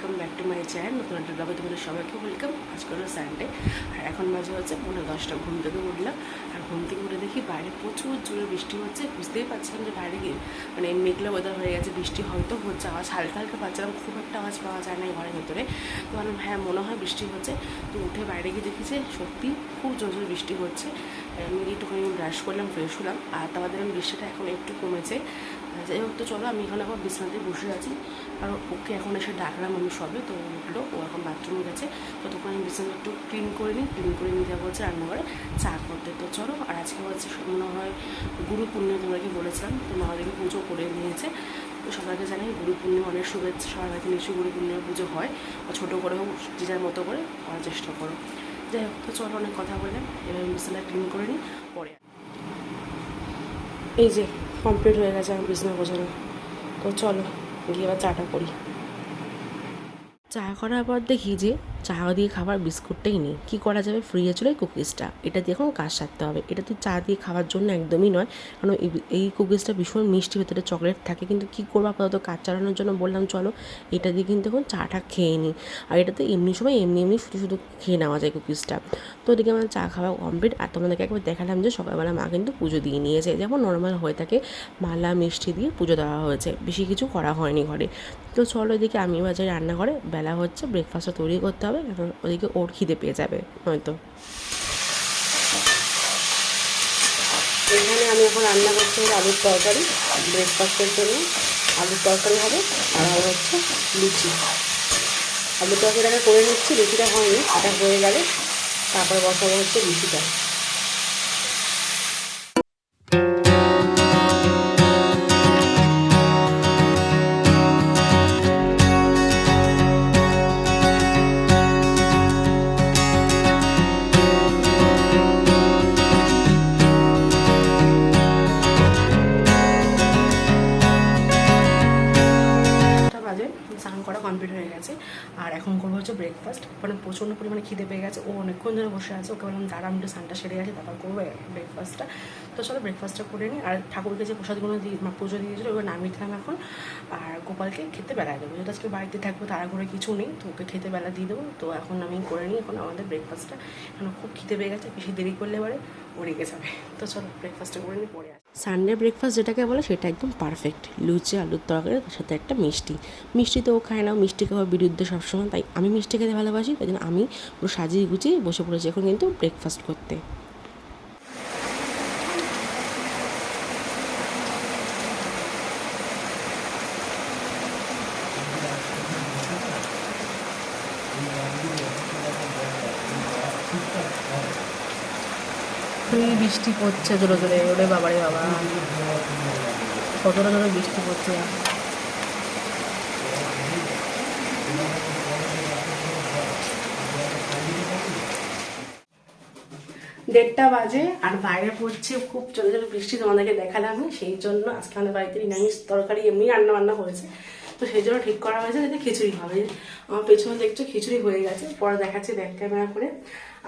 Welcome back to my channel নতুন একটা ব্লগে তোমাদের সবাইকে ওয়েলকাম আজকে হলো সানডে আর এখন মাঝে হচ্ছে পনেরো দশটা। ঘুম থেকে উঠলাম। আর ঘুম থেকে উঠে দেখি বাইরে প্রচুর জোরে বৃষ্টি হচ্ছে। বুঝতেই পারছিলাম যে বাইরে গিয়ে মানে মেঘলা ওয়েদার হয়ে গেছে, বৃষ্টি হয়তো হচ্ছে। আওয়াজ হালকা হালকা পাচ্ছিলাম, খুব একটা আওয়াজ পাওয়া যায় না ঘরের ভেতরে। তো আমি হ্যাঁ মনে হয় বৃষ্টি হচ্ছে। তো উঠে বাইরে গিয়ে দেখি যে সত্যি খুব জোর জোরে বৃষ্টি হচ্ছে। আমি একটুখানি ব্রাশ করলাম ফ্রেশ হলাম, আর তাদের আমি বৃষ্টিটা এখন একটু কমেছে। যাই হোক তো চলো, আমি এখন এখন বিছানাতে বসে আছি। আর ওকে এখন এসে ডাকলাম আমি সবে, তো উঠল ও এখন বাথরুমে গেছে, তো তখন আমি বিছানা একটু ক্লিন করে নিই ক্লিন করে নিয়ে যাব হচ্ছে রান্নাঘরে চা করতে। তো চলো, আর আজকে হচ্ছে মনে হয় গুরু পূর্ণিমা তোমাকে বলেছিলাম, তো আমাদেরকে পুজো করে নিয়েছে তো সবাইকে জানাই গুরু পূর্ণিমা, অনেক শুভেচ্ছা। বাড়িতে নিশ্চয়ই গুরু পূর্ণিমা পুজো হয় ছোটো করে হোক যে যার মতো করে করার চেষ্টা করো। যাই হোক, তো অনেক কথা বললাম। এবার বিছানা ক্লিন করে নিই, পরে এই যে কমপ্লিট হয়ে গেছে আমার বিছানা গোছানো। তো চলো, গিয়ে এবার চাটা করি। চা করার পর দেখি যে চা দিয়ে খাবার, বিস্কুটটাই নেই। কী করা যাবে? ফ্রিজে এই কুকিজটা। এটা দিয়ে এখন কাজ সারতে হবে। এটা তো চা দিয়ে খাওয়ার জন্য একদমই নয়। কারণ এই- কুকিজটা ভীষণ মিষ্টি, ভেতরে চকলেট থাকে। কিন্তু কী করব আপাতত? কাজ চালানোর জন্য বললাম, চলো। এটা দিয়ে কিন্তু এখন চাটা খেয়ে নিই। আর এটা তো এমনি সময় এমনি এমনি শুধু শুধু খেয়ে নেওয়া যায় কুকিজটা। তো ওদিকে আমার চা খাওয়া কমপ্লিট আর তোমাদেরকে একবার দেখালাম যে সকালবেলা মা কিন্তু পুজো দিয়ে নিয়েছে। যেমন নর্মাল হয়ে থাকে, মালা, মিষ্টি দিয়ে পুজো দেওয়া হয়েছে। বেশি কিছু করা হয়নি ঘরে। তো চলো এদিকে আমি বাজারে রান্না করে বেলা হচ্ছে ব্রেকফাস্টটা তৈরি করতে হবে এখন ওদিকে ওর খিদে পেয়ে যাবে হয়তো এখানে আমি এখন রান্না করছি আলুর তরকারি ব্রেকফাস্টের জন্য। আলুর তরকারি হবে, আর হবে হচ্ছে লুচি। আলুর তরকারিটাকে করে নিচ্ছি, লুচিটা হয়নি এটা হয়ে গেলে তারপরে বসাবো হচ্ছে লুচিটা। প্রচণ্ড পরিমাণে খিদে পেয়ে গেছে, ও অনেকক্ষণ ধরে বসে আছে, ওকে বললাম, দাঁড়া, আমি স্নানটা সেরে গেছে তারপর করব ব্রেকফাস্টটা তো চলো ব্রেকফাস্টটা করে নিই, আর ঠাকুরকে যে প্রসাদগুলো দিয়ে পুজো দিয়েছিল, ওগুলো নামিয়ে দিলাম এখন। আর গোপালকে খেতে বেলা দেবো, যেহেতু আজকে বাড়িতে থাকব তারা করে কিছু নেই, তো ওকে খেতে বেলা দিয়ে দেবো। তো এখন আমি করে নিই এখন আমাদের ব্রেকফাস্টটা এখন খুব খিদে পেয়ে গেছে, বেশি দেরি করলে এবারে ও রেগে যাবে। তো চলো ব্রেকফাস্টটা করে নিই, পরে সানডে ব্রেকফাস্ট যেটাকে বলে সেটা একদম পারফেক্ট লুচি, আলুর তরকারি, তার সাথে একটা মিষ্টি। মিষ্টি তো ও খায় না, মিষ্টি খাওয়ার বিরুদ্ধে সবসময়, তাই আমি মিষ্টি খেতে ভালোবাসি, তাই জন্য আমি পুরো সাজিয়ে গুছিয়ে বসে পড়েছি এখন কিন্তু ব্রেকফাস্ট করতে। বৃষ্টি পড়ছে জোরে জোরে, ওরে বাবারে বাবা। কতটা জোরে বৃষ্টি পড়ছে। দেড়টা বাজে আর বাইরে পড়ছে, খুব ছোটো ছোটো বৃষ্টি তোমাদেরকে দেখালাম সেই জন্য আজকে আমাদের বাড়িতে নিরামিষ তরকারি এমনি রান্না বান্না হয়েছে তো সেই জন্য ঠিক করা হয়েছে যাতে খিচুড়ি হবে আমার পেছনে দেখছ খিচুড়ি হয়ে গেছে, পরে দেখাচ্ছি ব্যাক ক্যামেরা করে।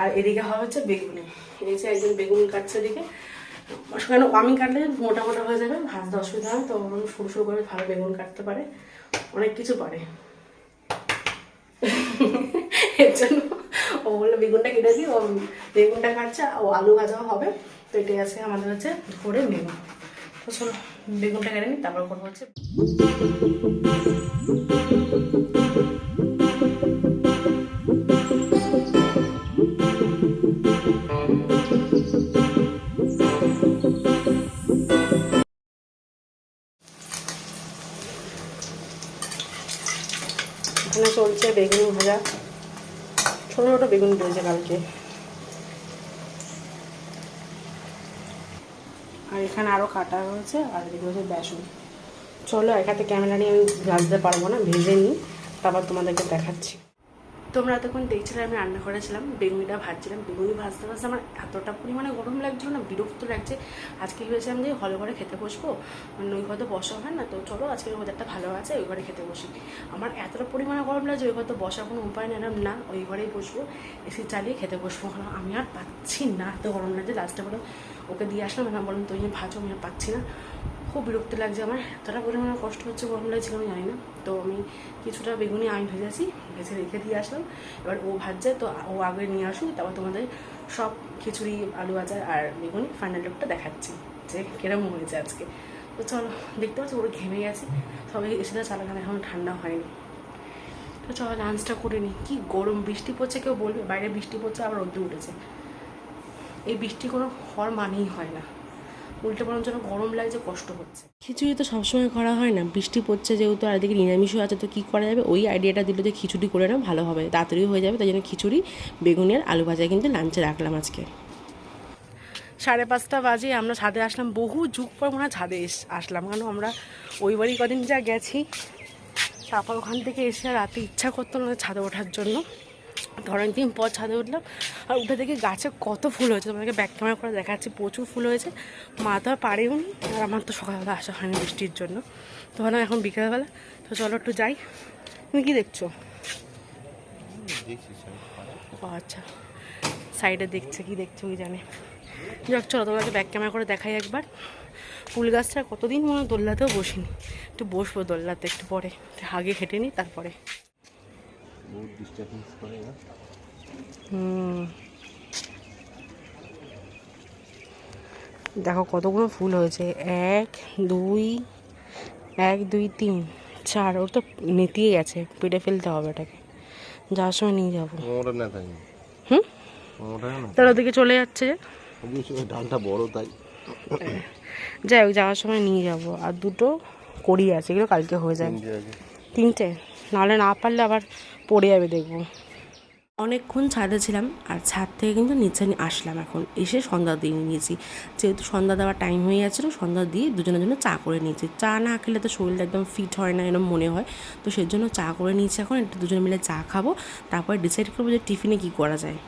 আর এদিকে হবে হচ্ছে বেগুনি। এই যে একজন বেগুন কাটছে এদিকে। কেন আমি কাটলে মোটা মোটা হয়ে যাবে, ভাজতে অসুবিধা হয় তো ওরকম সরু সরু করে ভালো বেগুন কাটতে পারে। অনেক কিছু পারে। এর জন্য ও বলল, বেগুনটা কেটে দিই, ও বেগুনটা কাটছে, ও আলু ভাজাও হবে। তো এটাই আছে আমাদের হচ্ছে করে মেনু তো চলো বেগুনটা কেটে নিই তারপর করব হচ্ছে চলছে বেগুন ভাজা। ছোটো ছোটো বেগুন পেয়েছে কালকে। আর এখানে আরও কাটা হয়েছে, আর এদিকে হচ্ছে বেসন। চলো একাতে ক্যামেরা নিয়ে আমি ভাজতে পারব না, ভেজে নিই, তারপর তোমাদেরকে দেখাচ্ছি। তোমরা এতক্ষণ দেখছিলে আমি রান্না করেছিলাম বেগুনিটা ভাজছিলাম, বেগুনি ভাজতে ভাজতে আমার এতটা পরিমাণে গরম লাগছিল না, বিরক্ত লাগছে। আজকে ভেবেছিলাম যে হল ঘরে খেতে বসবো? মানে ওই ঘরে বসা হয় না, তো চলো আজকে ওদেরটা ভালো আছে, ওই ঘরে খেতে বসি। আমার এতটা পরিমাণে গরম লাগছে, ওই ঘরে বসার কোনো উপায় এরম না, ওই ঘরেই বসবো, এসি চালিয়ে খেতে বসবো। কারণ আমি আর পাচ্ছি না, এত গরম লাগছে লাস্টে বলে ওকে দিয়ে আসলাম আমি বললাম, তুই ভাজো, আমি আর পাচ্ছি না। খুব বিরক্তি লাগছে আমার। এতটা পরিমাণে কষ্ট হচ্ছে গরম লাগছিল আমি জানি না। তো আমি কিছুটা বেগুনি আমি ভেজেছি ভেজে রেখে দিয়ে আসলাম। এবার ও ভাজছে, তো ও আগে নিয়ে আসুক, তারপর তোমাদের সব খিচুড়ি, আলু ভাজা আর বেগুনি ফাইনাল লুকটা দেখাচ্ছি যে কিরম হয়েছে আজকে। তো চলো, দেখতে পাচ্ছি ওরা ঘেমে গেছে। সবাই এসে তো চালাকান এখন ঠান্ডা হয়নি। তো চলো লাঞ্চটা করে নিই। কি গরম, বৃষ্টি পড়ছে, কেউ বলবে, বাইরে বৃষ্টি পড়ছে, আবার রোদ্দু উঠেছে। এই বৃষ্টি কোনো হওয়ার মানেই হয় না। উল্টে যেন গরম লাগছে কষ্ট হচ্ছে। খিচুড়ি তো সবসময় করা হয় না। বৃষ্টি পড়ছে যেহেতু আর এদিকে নিরামিষও আছে তো কী করা যাবে? ওই আইডিয়াটা দিল যে খিচুড়ি করে না ভালো হবে তাড়াতাড়ি হয়ে যাবে। তাই জন্য খিচুড়ি বেগুনি আর আলু ভাজা কিন্তু লাঞ্চে রাখলাম আজকে। সাড়ে পাঁচটা বাজে আমরা ছাদে আসলাম। বহু যুগ পর মনে হয় ছাদে এস আসলাম। কারণ আমরা ওই বাড়ি কদিন যা গেছি তারপর ওখান থেকে এসে রাতে ইচ্ছা করতো না ছাদে ওঠার জন্য। তো অনেকদিন পর ছাদে উঠলাম আর উঠে দেখি গাছে কত ফুল হয়েছে। তোমাকে ব্যাক ক্যামেরা করে দেখাচ্ছি প্রচুর ফুল হয়েছে। মা তো আর পারেও নি আর আমার তো সকালবেলা আসা হয়নি বৃষ্টির জন্য। তো ভাবলাম এখন বিকেলবেলা তো চলো একটু যাই। তুমি কী দেখছ? ও আচ্ছা সাইডে দেখছে কি দেখছ কি জানে। যাক চলো তোমাকে ব্যাক ক্যামেরা করে দেখাই একবার। ফুল গাছটা কতদিন মনে হয় দোল্লাতেও বসিনি। একটু বসবো দোল্লাতে একটু পরে একটু আগে হেঁটে নিই তারপরে। বহুত ডিস্টার্বেন্স করে না দেখো কতগুলো ফুল হয়েছে। এক দুই এক দুই তিন চার ওর তো নেতিয়ে গেছে পেটে ফেলতে হবে এটাকে যাওয়ার সময় নিয়ে যাব। হুম? তাহলে ওদিকে চলে যাচ্ছে। ডালটা বড় তাই। যাই হোক যাওয়ার সময় নিয়ে যাব। আর দুটো কড়ি আছে এগুলো কালকে হয়ে যাবে। আছে। তিনটে? নাহলে না পারলে আবার পড়ে যাবে দেখব। অনেকক্ষণ ছাদে ছিলাম আর ছাদ থেকে কিন্তু নিচে আসলাম এখন। এসে সন্ধ্যা দিয়ে নিয়েছি। যেহেতু সন্ধ্যা দেওয়ার টাইম হয়ে গেছিল, সন্ধ্যা দিয়ে দুজনের জন্য চা করে নিয়েছি। চা না খেলে তো শরীরটা একদম ফিট হয় না এরকম মনে হয়। তো সেই জন্য চা করে নিয়েছি এখন। একটু দুজনে মিলে চা খাব। তারপরে ডিসাইড করব যে টিফিনে কী করা যায়।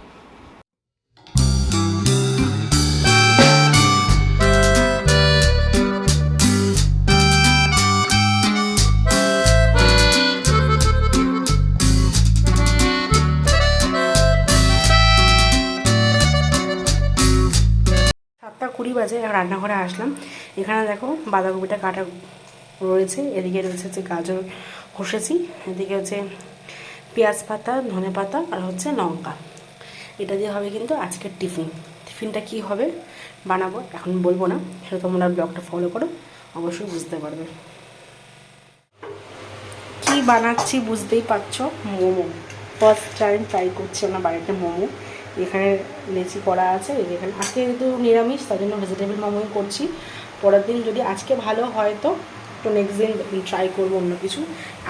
রান্নাঘরে আসলাম। এখানে দেখো বাঁধাকপিটা কাটা রয়েছে, এদিকে রয়েছে হচ্ছে গাজর ঘষেছি এদিকে হচ্ছে পেঁয়াজ পাতা, ধনে পাতা আর হচ্ছে লঙ্কা। এটা দিয়ে হবে কিন্তু আজকের টিফিন। টিফিনটা কি হবে বানাবো এখন বলব না, সেটা তোমরা ব্লগটা ফলো করো, অবশ্যই বুঝতে পারবে। কি বানাচ্ছি বুঝতেই পারছ? মোমো। ফার্স্ট টাইম ট্রাই করছি আমার বাড়িতে মোমো। এখানে লেচি করা আছে, এখানে আজকে যেহেতু নিরামিষ তার জন্য ভেজিটেবল মোমোই করছি। পরের দিন যদি আজকে ভালো হয় তো তো নেক্সট দিন ট্রাই করব অন্য কিছু।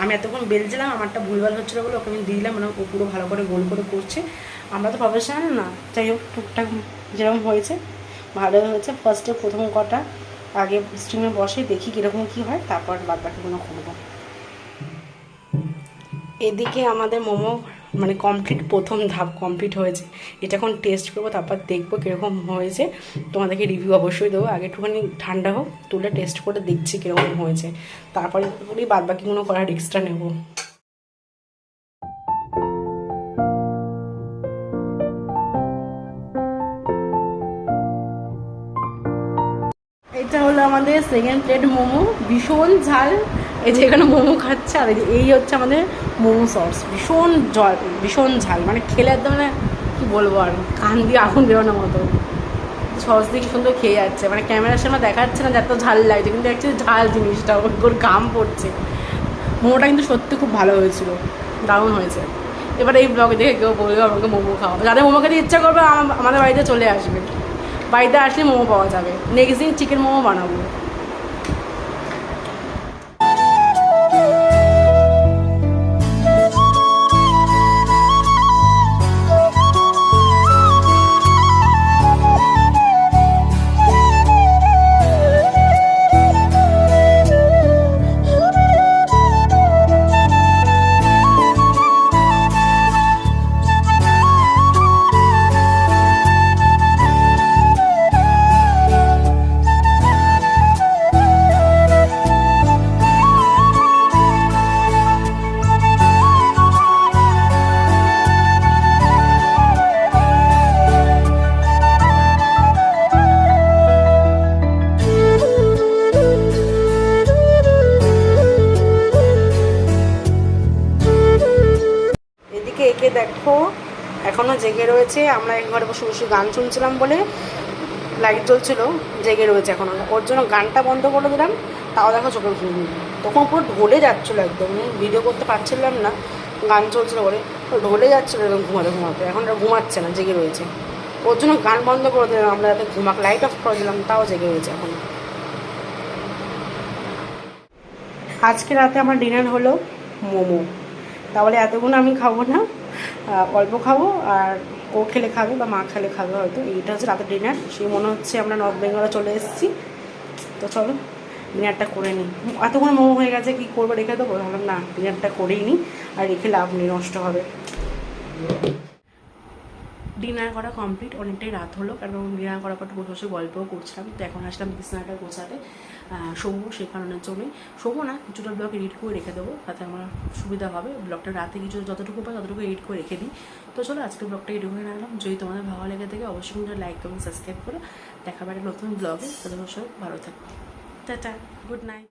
আমি এতক্ষণ বেলছিলাম, আমারটা ভুলভাল হচ্ছিল বলে ওকে আমি দিলাম মানে ও পুরো ভালো করে গোল করে করছে। আমরা তো প্রফেশনাল না, যাই হোক, টুকটাক যেরকম হয়েছে, ভালো হয়েছে। ফার্স্টে প্রথম কটা, আগে স্ট্রিমে বসে দেখি কীরকম কী হয়, তারপর বাদ বাকিগুলো করব। এদিকে আমাদের মোমো মানে কমপ্লিট প্রথম ধাপ কমপ্লিট হয়েছে। এটা এখন টেস্ট করব, তারপর দেখব কীরকম হয়েছে। তোমাদেরকে রিভিউ অবশ্যই দেবো। আগে একটুখানি ঠান্ডা হোক, তুলে টেস্ট করে দেখছি কীরকম হয়েছে। তারপরে বাদ বাকিগুলো করার এক্সট্রা নেব। এটা হলো আমাদের সেকেন্ড প্লেট মোমো। ভীষণ ঝাল। এই যে এখানে মোমো খাচ্ছে, আর এই হচ্ছে আমাদের মোমো সস ভীষণ জল ভীষণ ঝাল মানে খেলে একদম মানে কী বলব আর, কান দিয়ে আগুন বেরোনোর মতো। সস দিয়ে সুন্দর খেয়ে যাচ্ছে মানে ক্যামেরার সামনে দেখাচ্ছে না যে এত ঝাল লাগছে, কিন্তু অ্যাকচুয়ালি ঝাল জিনিসটা, ওর গাম পড়ছে। মোমোটা কিন্তু সত্যি খুব ভালো হয়েছিল, দারুণ হয়েছে। এবার এই ব্লগে দেখে কেউ বলবে আমাকে মোমো খাওয়া যাদের মোমো খেতে ইচ্ছা করবে আমাদের বাড়িতে চলে আসবে। বাড়িতে আসলে মোমো পাওয়া যাবে। নেক্সট দিন চিকেন মোমো বানাবো। এখনও জেগে রয়েছে। আমরা এক ঘরে বসে বসে গান শুনছিলাম বলে লাইট জ্বলছিল, জেগে রয়েছে এখনও ওর জন্য গানটা বন্ধ করে দিলাম, তাও দেখো চোখে ঘুম তখন পুরো ঢলে যাচ্ছিল একদম ভিডিও করতে পারছিলাম না, গান চলছিল বলে। ঢলে যাচ্ছিল একদম ঘুমাতে ঘুমাতে, এখন আর ঘুমাচ্ছে না, জেগে রয়েছে। ওর জন্য গান বন্ধ করে দিলাম, আমরা যাতে ঘুমাক লাইট অফ করে দিলাম, তাও জেগে রয়েছে এখন। আজকে রাতে আমার ডিনার হলো মোমো। তাহলে এতগুলো আমি খাব না। অল্প খাব আর ও খেলে খাবে বা মা খেলে খাবে হয়তো। এইটা হচ্ছে রাতের ডিনার সেই মনে হচ্ছে আমরা নর্থ বেঙ্গলে চলে এসেছি। তো চলো ডিনারটা করে নিই। এতক্ষণ মোমো হয়ে গেছে, কি করব রেখে দেবো? ভাবলাম না ডিনারটা করেই নিই। আর রেখে লাভ নেই, নষ্ট হবে। ডিনার করা কমপ্লিট অনেকটাই রাত হলো, কারণ ডিনার করার পর বসে বসে গল্পও করছিলাম। তো এখন আসলাম বিছানাটা গোছাতে। শোবো সে কারণের জন্যই শোবো না, কিছুটা ব্লগ এডিট করে রেখে দেবো, তাতে আমার সুবিধা হবে। ব্লগটা রাতে কিছু যতটুকু পাই ততটুকু এডিট করে রেখে দিই। তো চলো আজকে ব্লগটা এডিট করে রাখলাম যদি তোমাদের ভালো লেগে থাকে, অবশ্যই লাইক এবং সাবস্ক্রাইব করো। দেখাবার নতুন ব্লগে তাদের সব ভালো থাকবে টাটা গুড নাইট